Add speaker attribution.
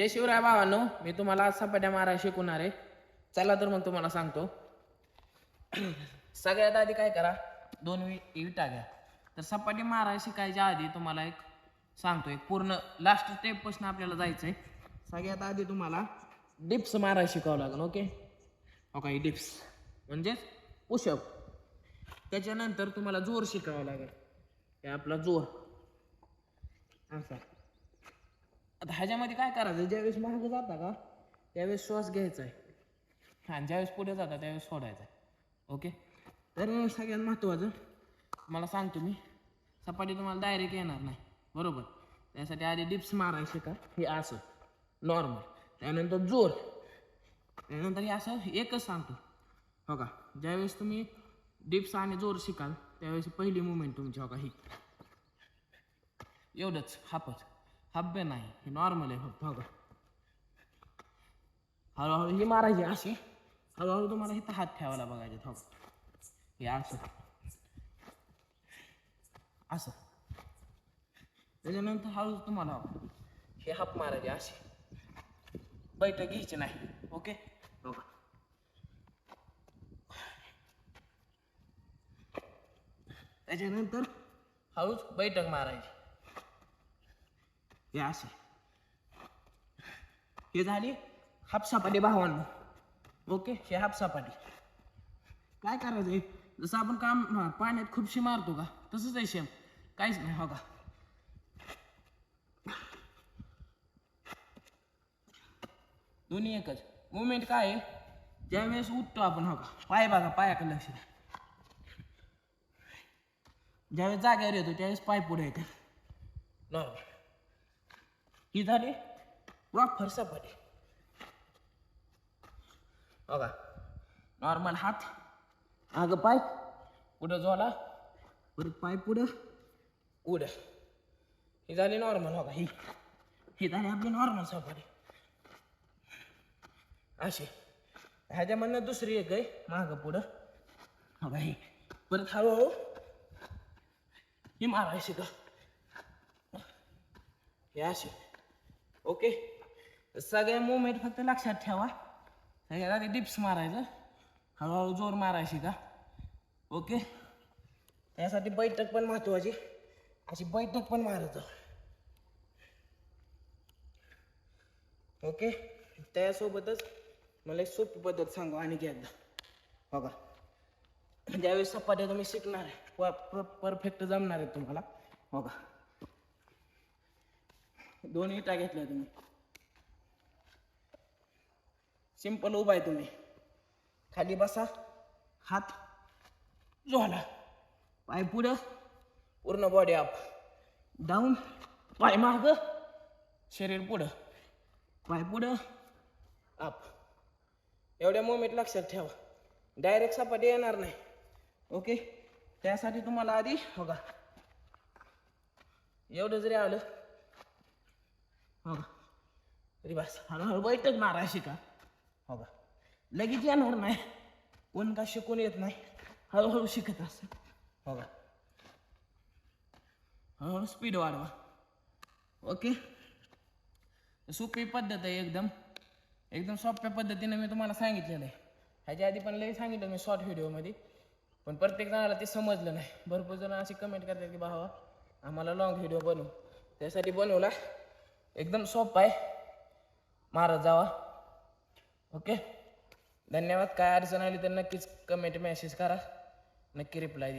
Speaker 1: जय शिवराय भावांनो मी तुम्हाला आज सपाट्या मारा शिकवणार आहे. चला तर मग तुम्हाला सांगतो. सगळ्यात आधी काय करा दोन वि विटा घ्या तर सपाटी मारा शिकायच्या आधी तुम्हाला एक सांगतो एक पूर्ण लास्ट स्टेपपासून आपल्याला जायचं आहे सगळ्यात आधी तुम्हाला डिप्स मारा शिकावं लागेल ओके ओके डिप्स म्हणजेच पुशअप त्याच्यानंतर तुम्हाला जोर शिकावं लागेल. हे आपला जोर. असा आता ह्याच्यामध्ये काय करायचं? ज्यावेळेस मागं जाता का त्यावेळेस श्वास घ्यायचा आहे. आणि ज्यावेळेस पुढे जाता त्यावेळेस सोडायचा आहे. ओके? तर सगळ्यात महत्त्वाचं मला सांगतो मी सपाटी तुम्हाला डायरेक्ट येणार नाही. बरोबर? त्यासाठी आधी डिप्स मारायचे का? हे असं नॉर्मल त्यानंतर जोर. त्यानंतर हे असं एकच सांगतो. हो का? ज्यावेळेस तुम्ही डिप्स आणि जोर शिकाल त्यावेळेस पहिली मुवमेंट तुमची हो का? ही. एवढंच हापच. हब्बे नाही हे नॉर्मल आहे फक्त हो हळूहळू ही मारायची अशी. हळूहळू तुम्हाला इथं हात ठेवायला बघायचे हो हे असं. असं. त्याच्यानंतर हळू तुम्हाला हे हाप मारायचे अशी बैठक घ्यायची नाही ओके? बघा. त्याच्यानंतर हळूच बैठक मारायची. हे असे. हे झाली हापसापाटी भावांना. ओके हे हापसापाटी. काय करायचं आहे जसं आपण काम पाण्यात खुपशी मारतो का? तसंच आहे शेम काहीच नाही हो का? दोन्ही एकच. मुवमेंट काय आहे? ज्यावेळेस उठतो आपण हो का? पाय बघा पायाकडे लक्ष द्या. ज्यावेळेस जागेवर येतो त्यावेळेस पाय पुढे येते. नॉर्मल ही झाली प्रॉपर सपाटी बघा नॉर्मल हात मागं पाय पुढं झोला परत पाय पुढं उड। ही झाली नॉर्मल बघा ही ही झाली आपली नॉर्मल सपाटी अशी ह्याच्यामधनं दुसरी एक आहे मागं पुढं बघा ही। परत हळूहळू ही मारायची का। हे अशी ओके? सगळ्या मुवमेंट फक्त लक्षात ठेवा. सगळ्यात आधी डिप्स मारायचं. हळूहळू जोर मारायची का? ओके? त्यासाठी बैठक पण महत्वाची. अशी बैठक पण मारायचं ओके? त्यासोबतच मला एक सोपी पद्धत सांगू आणि एकदा. बघा. ज्यावेळेस सपाट्या तुम्ही शिकणार आहे परफेक्ट जमणार आहे तुम्हाला. बघा. दोन विटा घेतल्या तुम्ही. सिंपल उभा आहे तुम्ही. खाली बसा. हात जोला पाय पुढं. पूर्ण बॉडी अप डाऊन पाय माग. शरीर पुढं. पाय पुढं. अप एवढ्या मोमेंट लक्षात ठेवा. डायरेक्ट सपाटी येणार नाही. ओके त्यासाठी तुम्हाला आधी बघा. एवढं जरी आलं हो का? तरी बस. हळूहळू बैठक मारा का? हो का? लगेच येणार नाही. कोण का शिकून येत नाही. हळूहळू शिकत अस हो का? हळूहळू स्पीड वाढवा. ओके सोपी पद्धत आहे एकदम. एकदम सोप्या पद्धतीनं मी तुम्हाला सांगितलेलं आहे. ह्याच्या आधी पण लई सांगितलं मी शॉर्ट व्हिडिओमध्ये पण प्रत्येक जणाला ते समजलं नाही. भरपूर जण असे कमेंट करतात की भावा आम्हाला लॉंग व्हिडिओ बनवू. त्यासाठी बनवला. एकदम सोपं आहे. मारत जावा. ओके धन्यवाद. काय अडचण आली तर नक्कीच कमेंट मेसेज करा. नक्की रिप्लाय देईन.